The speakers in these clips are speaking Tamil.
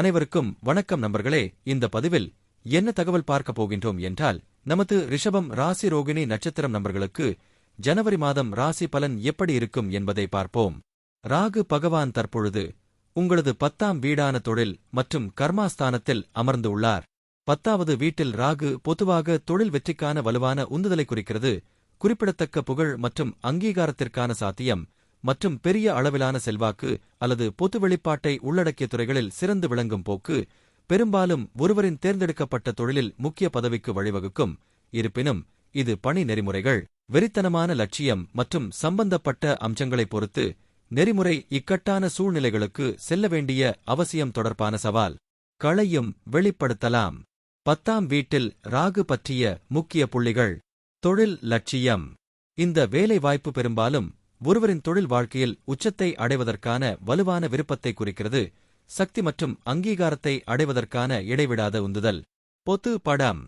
அனைவருக்கும் வணக்கம் நண்பர்களே. இந்த பதிவில் என்ன தகவல் பார்க்க போகின்றோம் என்றால் நமது ரிஷபம் ராசி ரோகிணி நட்சத்திரம் நண்பர்களுக்கு ஜனவரி மாதம் ராசி பலன் எப்படி இருக்கும் என்பதை பார்ப்போம். ராகு பகவான் தற்பொழுது உங்களது பத்தாம் வீடான தொழில் மற்றும் கர்மாஸ்தானத்தில் அமர்ந்து உள்ளார். பத்தாவது வீட்டில் ராகு பொதுவாக தொழில் வெற்றிக்கான வலுவான உந்துதலை குறிக்கிறது. குறிப்பிடத்தக்க புகழ் மற்றும் அங்கீகாரத்திற்கான சாத்தியம் மற்றும் பெரிய அளவிலான செல்வாக்கு அல்லது பொது வெளிப்பாட்டை உள்ளடக்கிய துறைகளில் சிறந்து விளங்கும் போக்கு பெரும்பாலும் ஒருவரின் தேர்ந்தெடுக்கப்பட்ட தொழிலில் முக்கிய பதவிக்கு வழிவகுக்கும். இருப்பினும் இது பணி நெறிமுறைகள் வெறித்தனமான லட்சியம் மற்றும் சம்பந்தப்பட்ட அம்சங்களைப் பொறுத்து நெறிமுறை இக்கட்டான சூழ்நிலைகளுக்கு செல்ல வேண்டிய அவசியம் தொடர்பான சவால். களையும் வெளிப்படுத்தலாம். பத்தாம் வீட்டில் ராகு பற்றிய முக்கிய புள்ளிகள். தொழில் லட்சியம். இந்த வேலைவாய்ப்பு பெரும்பாலும் ஒருவரின் தொழில் வாழ்க்கையில் உச்சத்தை அடைவதற்கான வலுவான விருப்பத்தை குறிக்கிறது சக்தி மற்றும் அங்கீகாரத்தை அடைவதற்கான இடைவிடாத உந்துதல். பொது படம்.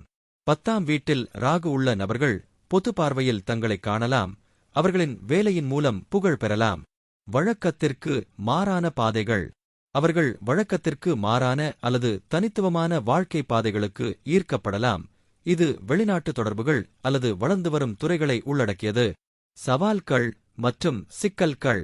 பத்தாம் வீட்டில் ராகு உள்ள நபர்கள் பொது பார்வையில் தங்களை காணலாம் அவர்களின் வேலையின் மூலம் புகழ் பெறலாம். வழக்கத்திற்கு மாறான பாதைகள். அவர்கள் வழக்கத்திற்கு மாறான அல்லது தனித்துவமான வாழ்க்கை பாதைகளுக்கு ஈர்க்கப்படலாம். இது வெளிநாட்டு தொடர்புகள் அல்லது வளர்ந்து வரும் துறைகளை உள்ளடக்கியது. சவால்கள் மற்றும் சிக்கல்கள்.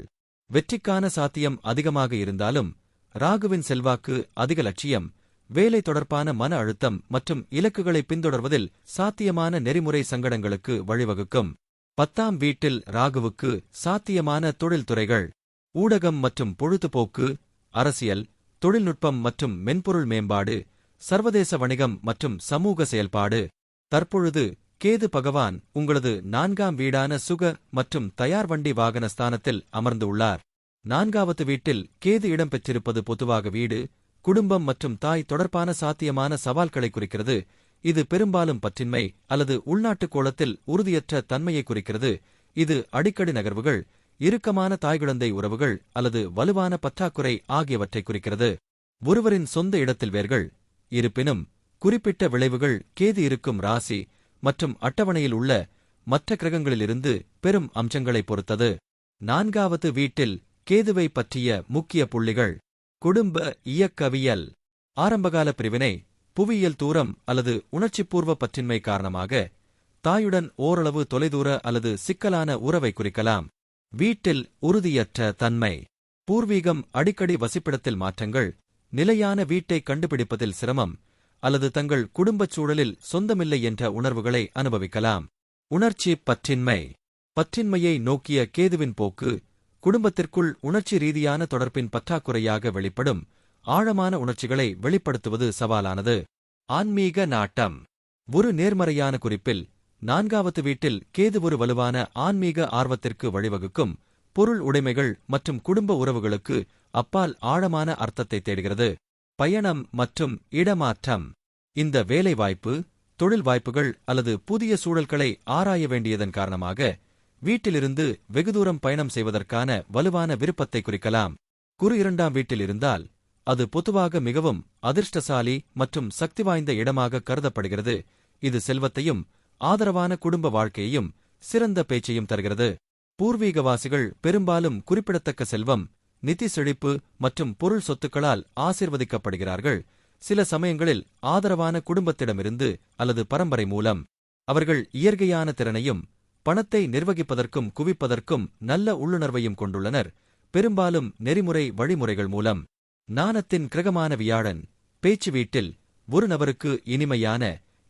வெற்றிக்கான சாத்தியம் அதிகமாக இருந்தாலும் ராகுவின் செல்வாக்கு அதிக லட்சியம் வேலை தொடர்பான மன அழுத்தம் மற்றும் இலக்குகளை பின்தொடர்வதில் சாத்தியமான நெறிமுறை சங்கடங்களுக்கு வழிவகுக்கும். பத்தாம் வீட்டில் ராகுவுக்கு சாத்தியமான தொழில்துறைகள். ஊடகம் மற்றும் பொழுதுபோக்கு அரசியல் தொழில்நுட்பம் மற்றும் மென்பொருள் மேம்பாடு சர்வதேச வணிகம் மற்றும் சமூக செயல்பாடு. தற்பொழுது கேது பகவான் உங்களது நான்காம் வீடான சுக மற்றும் தயார் வண்டி வாகன ஸ்தானத்தில் அமர்ந்து உள்ளார் நான்காவது வீட்டில் கேது இடம்பெற்றிருப்பது பொதுவாக வீடு குடும்பம் மற்றும் தாய் தொடர்பான சாத்தியமான சவால்களை குறிக்கிறது. இது பெரும்பாலும் பற்றின்மை அல்லது உள்நாட்டு கோலத்தில் உறுதியற்ற தன்மையை குறிக்கிறது. இது அடிக்கடி நகர்வுகள் இறுக்கமான தாய்குழந்தை உறவுகள் அல்லது வலுவான பற்றாக்குறை ஆகியவற்றை குறிக்கிறது. ஒருவரின் சொந்த இடத்தில் வேர்கள் இருப்பினும் குறிப்பிட்ட விளைவுகள் கேது இருக்கும் ராசி மற்றும் அட்டவணையில் உள்ள மற்ற கிரகங்களிலிருந்து பெரும் அம்சங்களைப் பொறுத்தது. நான்காவது வீட்டில் கேதுவை பற்றிய முக்கிய புள்ளிகள். குடும்ப இயக்கவியல். ஆரம்பகால பிரிவினை புவியியல் தூரம் அல்லது உணர்ச்சிப்பூர்வ பற்றின்மை காரணமாக தாயுடன் ஓரளவு தொலைதூர அல்லது சிக்கலான உறவை குறிக்கலாம். வீட்டில் உறுதியற்ற தன்மை. பூர்வீகம் அடிக்கடி வசிப்பிடத்தில் மாற்றங்கள். நிலையான வீட்டை கண்டுபிடிப்பதில் சிரமம். அல்லது தங்கள் குடும்பச் சூழலில் சொந்தமில்லை என்ற உணர்வுகளை அனுபவிக்கலாம். உணர்ச்சி பற்றின்மை. பற்றின்மையை நோக்கிய கேதுவின் போக்கு குடும்பத்திற்குள் உணர்ச்சி ரீதியான தொடர்பின் பற்றாக்குறையாக வெளிப்படும் ஆழமான உணர்ச்சிகளை வெளிப்படுத்துவது சவாலானது. ஆன்மீக நாட்டம். ஒரு நேர்மறையான குறிப்பில் நான்காவது வீட்டில் கேது ஒரு வலுவான ஆன்மீக ஆர்வத்திற்கு வழிவகுக்கும் பொருள் உடைமைகள் மற்றும் குடும்ப உறவுகளுக்கு அப்பால் ஆழமான அர்த்தத்தை தேடுகிறது. பயணம் மற்றும் இடமாற்றம். இந்த வேலைவாய்ப்பு தொழில் வாய்ப்புகள் அல்லது புதிய சூழல்களை ஆராய வேண்டியதன் காரணமாக வீட்டிலிருந்து வெகு தூரம் பயணம் செய்வதற்கான வலுவான விருப்பத்தை குறிக்கலாம். குறு இரண்டாம் வீட்டில் இருந்தால் அது பொதுவாக மிகவும் அதிர்ஷ்டசாலி மற்றும் சக்தி வாய்ந்த இடமாக கருதப்படுகிறது. இது செல்வத்தையும் ஆதரவான குடும்ப வாழ்க்கையையும் சிறந்த பேச்சையும் தருகிறது. பூர்வீகவாசிகள் பெரும்பாலும் குறிப்பிடத்தக்க செல்வம் நிதி செழிப்பு மற்றும் பொருள் சொத்துக்களால் ஆசிர்வதிக்கப்படுகிறார்கள். சில சமயங்களில் ஆதரவான குடும்பத்திடமிருந்து அல்லது பரம்பரை மூலம் அவர்கள் இயற்கையான திறனையும் பணத்தை நிர்வகிப்பதற்கும் குவிப்பதற்கும் நல்ல உள்ளுணர்வையும் கொண்டுள்ளனர். பெரும்பாலும் நெறிமுறை வழிமுறைகள் மூலம் நாணத்தின் கிரகமான வியாழன் பேச்சு வீட்டில் ஒரு நபருக்கு இனிமையான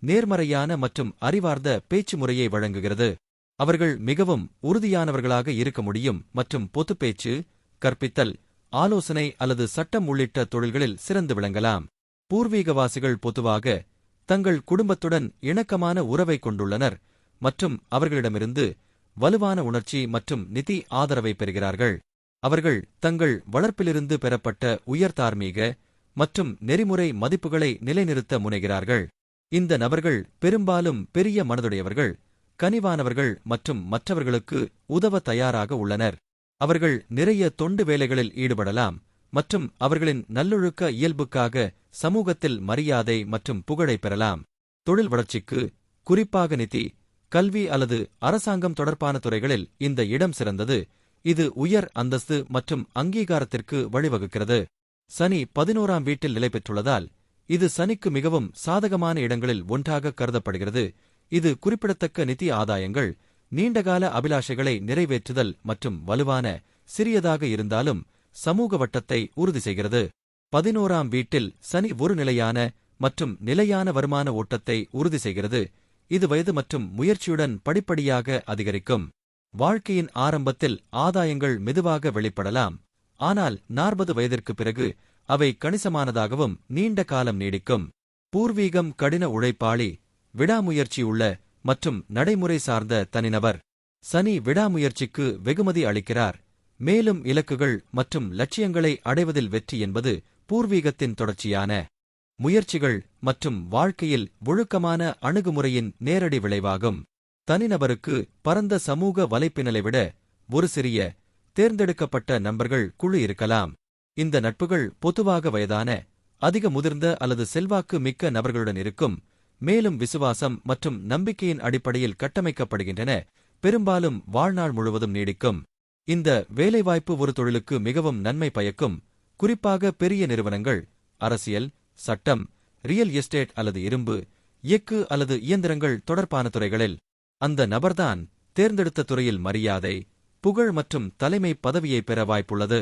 நேர்மறையான மற்றும் அறிவார்ந்த பேச்சு முறையை வழங்குகிறது. அவர்கள் மிகவும் உறுதியானவர்களாக இருக்க முடியும் மற்றும் பொதுப்பேச்சு கற்பித்தல் ஆலோசனை அல்லது சட்டம் உள்ளிட்ட தொழில்களில் சிறந்து விளங்கலாம். பூர்வீகவாசிகள் பொதுவாக தங்கள் குடும்பத்துடன் இணக்கமான உறவை கொண்டுள்ளனர் மற்றும் அவர்களிடமிருந்து வலுவான உணர்ச்சி மற்றும் நிதி ஆதரவை பெறுகிறார்கள். அவர்கள் தங்கள் வளர்ப்பிலிருந்து பெறப்பட்ட உயர் தார்மீக மற்றும் நெறிமுறை மதிப்புகளை நிலைநிறுத்த முனைகிறார்கள். இந்த நபர்கள் பெரும்பாலும் பெரிய மனதுடையவர்கள் கனிவானவர்கள் மற்றும் மற்றவர்களுக்கு உதவ தயாராக உள்ளனர். அவர்கள் நிறைய தொண்டு வேலைகளில் ஈடுபடலாம் மற்றும் அவர்களின் நல்லொழுக்க இயல்புக்காக சமூகத்தில் மரியாதை மற்றும் புகழை பெறலாம். தொழில் வளர்ச்சிக்கு குறிப்பாக நிதி கல்வி அல்லது அரசாங்கம் தொடர்பான துறைகளில் இந்த இடம் சிறந்தது. இது உயர் அந்தஸ்து மற்றும் அங்கீகாரத்திற்கு வழிவகுக்கிறது. சனி பதினோராம் வீட்டில் நிலை பெற்றுள்ளதால் இது சனிக்கு மிகவும் சாதகமான இடங்களில் ஒன்றாக கருதப்படுகிறது. இது குறிப்பிடத்தக்க நிதி ஆதாயங்கள் நீண்டகால அபிலாஷைகளை நிறைவேற்றுதல் மற்றும் வலுவான சிறியதாக இருந்தாலும் சமூக வட்டத்தை உறுதி செய்கிறது. பதினோராம் வீட்டில் சனி ஒரு நிலையான மற்றும் நிலையான வருமான ஓட்டத்தை உறுதி செய்கிறது. இது வயது மற்றும் முயற்சியுடன் படிப்படியாக அதிகரிக்கும். வாழ்க்கையின் ஆரம்பத்தில் ஆதாயங்கள் மெதுவாக வெளிப்படலாம். ஆனால் நாற்பது வயதிற்கு பிறகு அவை கணிசமானதாகவும் நீண்ட காலம் நீடிக்கும். பூர்வீகம் கடின உழைப்பாளி விடாமுயற்சியுள்ள மற்றும் நடைமுறை சார்ந்த தனிநபர். சனி விடாமுயற்சிக்கு வெகுமதி அளிக்கிறார். மேலும் இலக்குகள் மற்றும் லட்சியங்களை அடைவதில் வெற்றி என்பது பூர்வீகத்தின் தொடர்ச்சியான முயற்சிகள் மற்றும் வாழ்க்கையில் ஒழுக்கமான அணுகுமுறையின் நேரடி விளைவாகும். தனிநபருக்கு பரந்த சமூக வலைப்பினலை விட ஒரு சிறிய தேர்ந்தெடுக்கப்பட்ட நண்பர்கள் குழு இருக்கலாம். இந்த நட்புகள் பொதுவாக வயதான அதிக முதிர்ந்த அல்லது செல்வாக்கு மிக்க நபர்களுடன் இருக்கும் மேலும் விசுவாசம் மற்றும் நம்பிக்கையின் அடிப்படையில் கட்டமைக்கப்படுகின்றன. பெரும்பாலும் வாழ்நாள் முழுவதும் நீடிக்கும். இந்த வேலைவாய்ப்பு ஒரு தொழிலுக்கு மிகவும் நன்மை பயக்கும். குறிப்பாக பெரிய நிறுவனங்கள் அரசியல் சட்டம் ரியல் எஸ்டேட் அல்லது இரும்பு எஃகு அல்லது இயந்திரங்கள் தொடர்பான துறைகளில் அந்த நபர்தான் தேர்ந்தெடுத்த துறையில் மரியாதை புகழ் மற்றும் தலைமை பதவியை பெற வாய்ப்புள்ளது.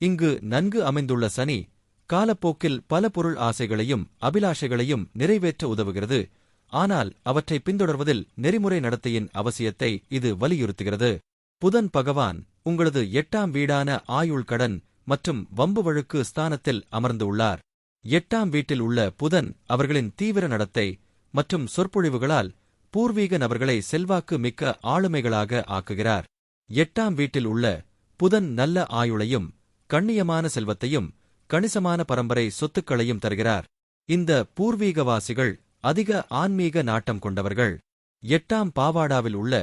இங்கு நன்கு அமைந்துள்ள சனி காலப்போக்கில் பல பொருள் ஆசைகளையும் அபிலாஷைகளையும் நிறைவேற்ற உதவுகிறது. ஆனால் அவற்றை பின்தொடர்வதில் நெறிமுறை நடத்தையின் அவசியத்தை இது வலியுறுத்துகிறது. புதன் பகவான் உங்களது எட்டாம் வீடான ஆயுள் கடன் மற்றும் வம்பு வழக்கு ஸ்தானத்தில் அமர்ந்துள்ளார் எட்டாம் வீட்டில் உள்ள புதன் அவர்களின் தீவிர நடத்தை மற்றும் சொற்பொழிவுகளால் பூர்வீக நபர்களை செல்வாக்கு மிக்க ஆளுமைகளாக ஆக்குகிறார். எட்டாம் வீட்டில் உள்ள புதன் நல்ல ஆயுளையும் கண்ணியமான செல்வத்தையும் கணிசமான பரம்பரை சொத்துக்களையும் தருகிறார். இந்த பூர்வீகவாசிகள் அதிக ஆன்மீக நாட்டம் கொண்டவர்கள். எட்டாம் பாவாடாவில் உள்ள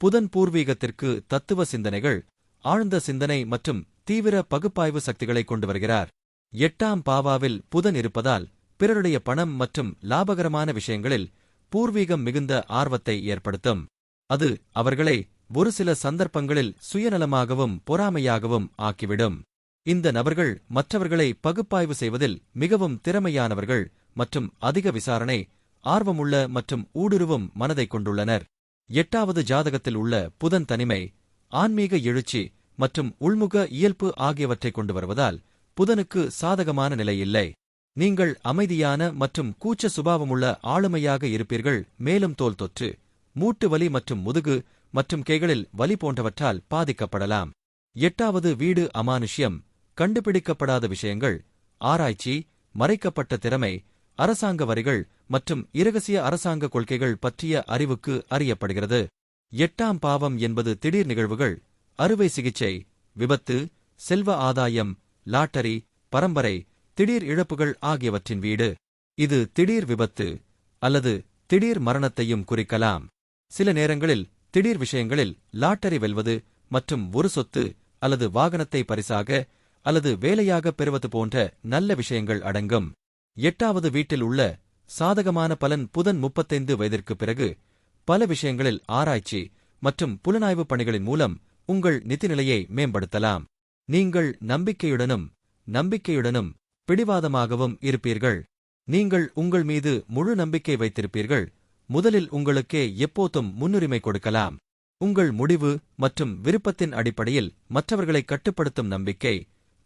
புதன் பூர்வீகத்திற்கு தத்துவ சிந்தனைகள் ஆழ்ந்த சிந்தனை மற்றும் தீவிர பகுப்பாய்வு சக்திகளை கொண்டு வருகிறார். எட்டாம் பாவாவில் புதன் இருப்பதால் பிறருடைய பணம் மற்றும் லாபகரமான விஷயங்களில் பூர்வீகம் மிகுந்த ஆர்வத்தை ஏற்படுத்தும். அது அவர்களை ஒரு சில சந்தர்ப்பங்களில் சுயநலமாகவும் பொறாமையாகவும் ஆக்கிவிடும். இந்த நபர்கள் மற்றவர்களை பகுப்பாய்வு செய்வதில் மிகவும் திறமையானவர்கள் மற்றும் அதிக விசாரணை ஆர்வமுள்ள மற்றும் ஊடுருவும் மனதை கொண்டுள்ளனர். எட்டாவது ஜாதகத்தில் உள்ள புதன் தனிமை ஆன்மீக எழுச்சி மற்றும் உள்முக இயல்பு ஆகியவற்றை கொண்டு வருவதால் புதனுக்கு சாதகமான நிலை இல்லை. நீங்கள் அமைதியான மற்றும் கூச்ச சுபாவமுள்ள ஆளுமையாக இருப்பீர்கள். மேலும் தோல் தொற்று மூட்டு வலி மற்றும் முதுகு மற்றும் கைகளில் வலி போன்றவற்றால் பாதிக்கப்படலாம். எட்டாவது வீடு அமானுஷ்யம் கண்டுபிடிக்கப்படாத விஷயங்கள் ஆராய்ச்சி மறைக்கப்பட்ட திறமை அரசாங்க வரிகள் மற்றும் இரகசிய அரசாங்க கொள்கைகள் பற்றிய அறிவுக்கு அறியப்படுகிறது. எட்டாம் பாவம் என்பது திடீர் நிகழ்வுகள் அறுவை சிகிச்சை விபத்து செல்வ ஆதாயம் லாட்டரி பரம்பரை திடீர் இழப்புகள் ஆகியவற்றின் வீடு. இது திடீர் விபத்து அல்லது திடீர் மரணத்தையும் குறிக்கலாம். சில நேரங்களில் திடீர் விஷயங்களில் லாட்டரி வெல்வது மற்றும் ஒரு சொத்து அல்லது வாகனத்தை பரிசாக அல்லது வேலையாக பெறுவது போன்ற நல்ல விஷயங்கள் அடங்கும். எட்டாவது வீட்டில் உள்ள சாதகமான பலன் புதன் முப்பத்தைந்து வயதிற்கு பிறகு பல விஷயங்களில் ஆராய்ச்சி மற்றும் புலனாய்வு பணிகளின் மூலம் உங்கள் நிதிநிலையை மேம்படுத்தலாம். நீங்கள் நம்பிக்கையுடனும் நம்பிக்கையுடனும் பிடிவாதமாகவும் இருப்பீர்கள். நீங்கள் உங்கள் மீது முழு நம்பிக்கை வைத்திருப்பீர்கள். முதலில் உங்களுக்கே எப்போதும் முன்னுரிமை கொடுக்கலாம். உங்கள் முடிவு மற்றும் விருப்பத்தின் அடிப்படையில் மற்றவர்களை கட்டுப்படுத்தும் நம்பிக்கை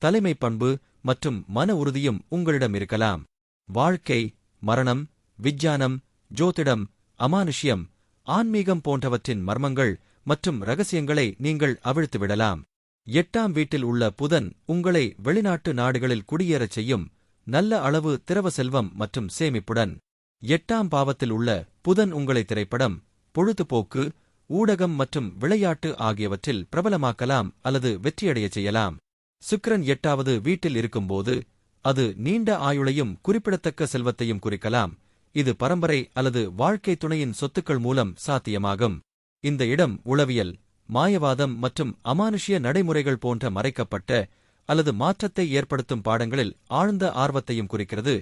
தலைமை பண்பு மற்றும் மன உறுதியும் உங்களிடம் இருக்கலாம். வாழ்க்கை மரணம் விஞ்ஞானம் ஜோதிடம் அமானுஷ்யம் ஆன்மீகம் போன்றவற்றின் மர்மங்கள் மற்றும் ரகசியங்களை நீங்கள் அவிழ்த்துவிடலாம் எட்டாம் வீட்டில் உள்ள புதன் உங்களை வெளிநாட்டு நாடுகளில் குடியேறச் செய்யும் நல்ல அளவு திரவ செல்வம் மற்றும் சேமிப்புடன். எட்டாம் பாவத்தில் உள்ள புதன் உங்களை திரைப்படம் பொழுதுபோக்கு ஊடகம் மற்றும் விளையாட்டு ஆகியவற்றில் பிரபலமாக்கலாம் அல்லது வெற்றியடையச் செய்யலாம். சுக்கிரன் எட்டாவது வீட்டில் இருக்கும்போது அது நீண்ட ஆயுளையும் குறிப்பிடத்தக்க செல்வத்தையும் குறிக்கலாம். இது பரம்பரை அல்லது வாழ்க்கை துணையின் சொத்துக்கள் மூலம் சாத்தியமாகும். இந்த இடம் உளவியல் மாயவாதம் மற்றும் அமானுஷ்ய நடைமுறைகள் போன்ற மறைக்கப்பட்ட அல்லது மாற்றத்தை ஏற்படுத்தும் பாடங்களில் ஆழ்ந்த ஆர்வத்தையும் குறிக்கிறது.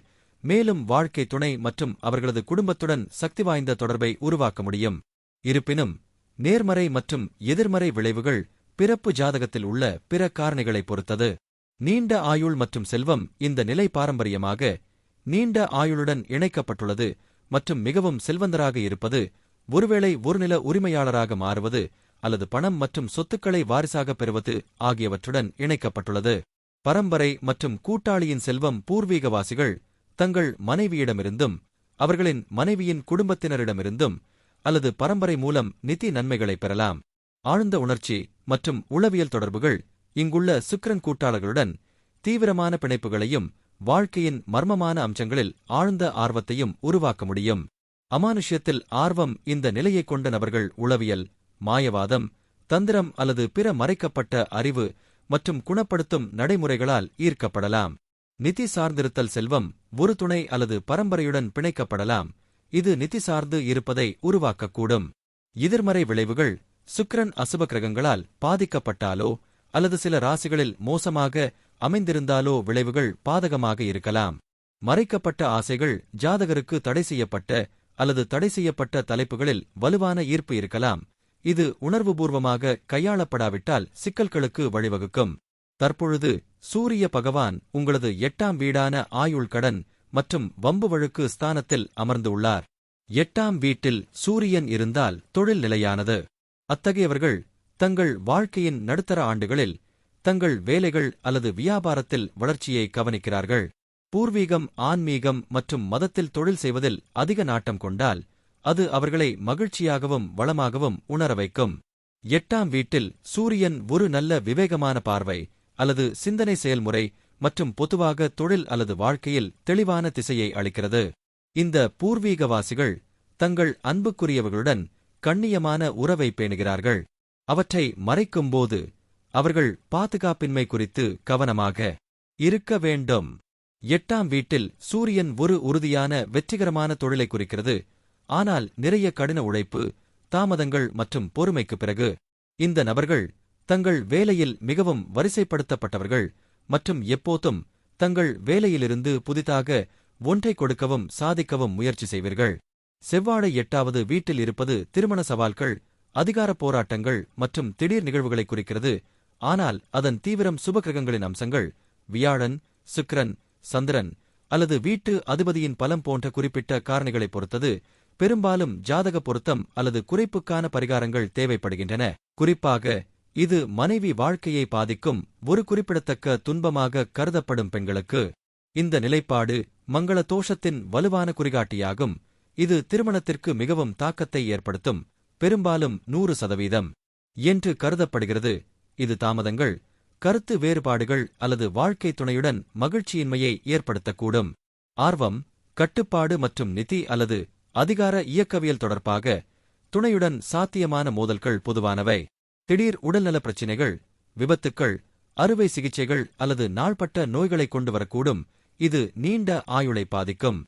மேலும் வாழ்க்கை துணை மற்றும் அவர்களது குடும்பத்துடன் சக்தி வாய்ந்த தொடர்பை உருவாக்க முடியும். இருப்பினும் நேர்மறை மற்றும் எதிர்மறை விளைவுகள் பிறப்பு ஜாதகத்தில் உள்ள பிற காரணிகளைப் பொறுத்தது. நீண்ட ஆயுள் மற்றும் செல்வம் இந்த நிலை பாரம்பரியமாக நீண்ட ஆயுளுடன் இணைக்கப்பட்டுள்ளது மற்றும் மிகவும் செல்வந்தராக இருப்பது ஒருவேளை ஒரு நில உரிமையாளராக மாறுவது அல்லது பணம் மற்றும் சொத்துக்களை வாரிசாக பெறுவது ஆகியவற்றுடன் இணைக்கப்பட்டுள்ளது. பரம்பரை மற்றும் கூட்டாளியின் செல்வம் பூர்வீகவாசிகள் தங்கள் மனைவியிடமிருந்தும் அவர்களின் மனைவியின் குடும்பத்தினரிடமிருந்தும் அல்லது பரம்பரை மூலம் நிதி நன்மைகளை பெறலாம். ஆழ்ந்த உணர்ச்சி மற்றும் உளவியல் தொடர்புகள் இங்குள்ள சுக்கிரன் கூட்டாளர்களுடன் தீவிரமான பிணைப்புகளையும் வாழ்க்கையின் மர்மமான அம்சங்களில் ஆழ்ந்த ஆர்வத்தையும் உருவாக்க முடியும். அமானுஷ்யத்தில் ஆர்வம் இந்த நிலையைக் கொண்ட நபர்கள் உளவியல் மாயவாதம் தந்திரம் அல்லது பிற மறைக்கப்பட்ட அறிவு மற்றும் குணப்படுத்தும் நடைமுறைகளால் ஈர்க்கப்படலாம். நிதி சார்ந்திருத்தல் செல்வம் ஒரு துணை அல்லது பரம்பரையுடன் பிணைக்கப்படலாம். இது நிதி சார்ந்து இருப்பதை உருவாக்கக்கூடும். எதிர்மறை விளைவுகள் சுக்கிரன் அசுப கிரகங்களால் பாதிக்கப்பட்டாலோ அல்லது சில ராசிகளில் மோசமாக அமைந்திருந்தாலோ விளைவுகள் பாதகமாக இருக்கலாம். மறைக்கப்பட்ட ஆசைகள் ஜாதகருக்கு தடை செய்யப்பட்ட அல்லது தடை செய்யப்பட்ட தலைப்புகளில் வலுவான ஈர்ப்பு இருக்கலாம். இது உணர்வுபூர்வமாக கையாளப்படாவிட்டால் சிக்கல்களுக்கு வழிவகுக்கும். தற்பொழுது சூரிய பகவான் உங்களது எட்டாம் வீடான ஆயுள் கடன் மற்றும் வம்பு வழுக்கு ஸ்தானத்தில் அமர்ந்துள்ளார் எட்டாம் வீட்டில் சூரியன் இருந்தால் தொழில் நிலையானது. அத்தகையவர்கள் தங்கள் வாழ்க்கையின் நடுத்தர ஆண்டுகளில் தங்கள் வேலைகள் அல்லது வியாபாரத்தில் வளர்ச்சியை கவனிக்கிறார்கள். பூர்வீகம் ஆன்மீகம் மற்றும் மதத்தில் தொழில் செய்வதில் அதிக நாட்டம் கொண்டால் அது அவர்களை மகிழ்ச்சியாகவும் வளமாகவும் உணர வைக்கும். எட்டாம் வீட்டில் சூரியன் ஒரு நல்ல விவேகமான பார்வை அல்லது சிந்தனை செயல்முறை மற்றும் பொதுவாக தொழில் அல்லது வாழ்க்கையில் தெளிவான திசையை அளிக்கிறது. இந்த பூர்வீகவாசிகள் தங்கள் அன்புக்குரியவர்களுடன் கண்ணியமான உறவை பேணுகிறார்கள். அவற்றை மறைக்கும்போது அவர்கள் பாதுகாப்பின்மை குறித்து கவனமாக இருக்க வேண்டும். எட்டாம் வீட்டில் சூரியன் ஒரு உறுதியான வெற்றிகரமான தொழிலை குறிக்கிறது. ஆனால் நிறைய கடின உழைப்பு தாமதங்கள் மற்றும் பொறுமைக்கு பிறகு இந்த நபர்கள் தங்கள் வேலையில் மிகவும் வரிசைப்படுத்தப்பட்டவர்கள் மற்றும் எப்போதும் தங்கள் வேலையிலிருந்து புதிதாக ஒன்றை கொடுக்கவும் சாதிக்கவும் முயற்சி செய்வீர்கள். செவ்வாழை எட்டாவது வீட்டில் இருப்பது திருமண சவால்கள் அதிகார போராட்டங்கள் மற்றும் திடீர் நிகழ்வுகளை குறிக்கிறது. ஆனால் அதன் தீவிரம் சுபகிரகங்களின் அம்சங்கள் வியாழன் சுக்ரன் சந்திரன் அல்லது வீட்டு அதிபதியின் பலம் போன்ற குறிப்பிட்ட காரணிகளைப் பொறுத்தது. பெரும்பாலும் ஜாதக பொருத்தம் அல்லது குறைப்புக்கான பரிகாரங்கள் தேவைப்படுகின்றன. குறிப்பாக இது மனைவி வாழ்க்கையை பாதிக்கும் ஒரு குறிப்பிடத்தக்க துன்பமாக கருதப்படும் பெண்களுக்கு. இந்த நிலைப்பாடு மங்கள தோஷத்தின் வலுவான குறிகாட்டியாகும். இது திருமணத்திற்கு மிகவும் தாக்கத்தை ஏற்படுத்தும் பெரும்பாலும் நூறு சதவீதம். என்று கருதப்படுகிறது. இது தாமதங்கள் கருத்து வேறுபாடுகள் அல்லது வாழ்க்கை துணையுடன் மகிழ்ச்சியின்மையை ஏற்படுத்தக்கூடும். ஆர்வம் கட்டுப்பாடு மற்றும் நிதி அல்லது அதிகார இயக்கவியல் தொடர்பாக துணையுடன் சாத்தியமான மோதல்கள் பொதுவானவை. திடீர் உடல்நல பிரச்சினைகள் விபத்துக்கள் அறுவை சிகிச்சைகள் அல்லது நாள்பட்ட நோய்களை கொண்டு வரக்கூடும். இது நீண்ட ஆயுளை பாதிக்கும்.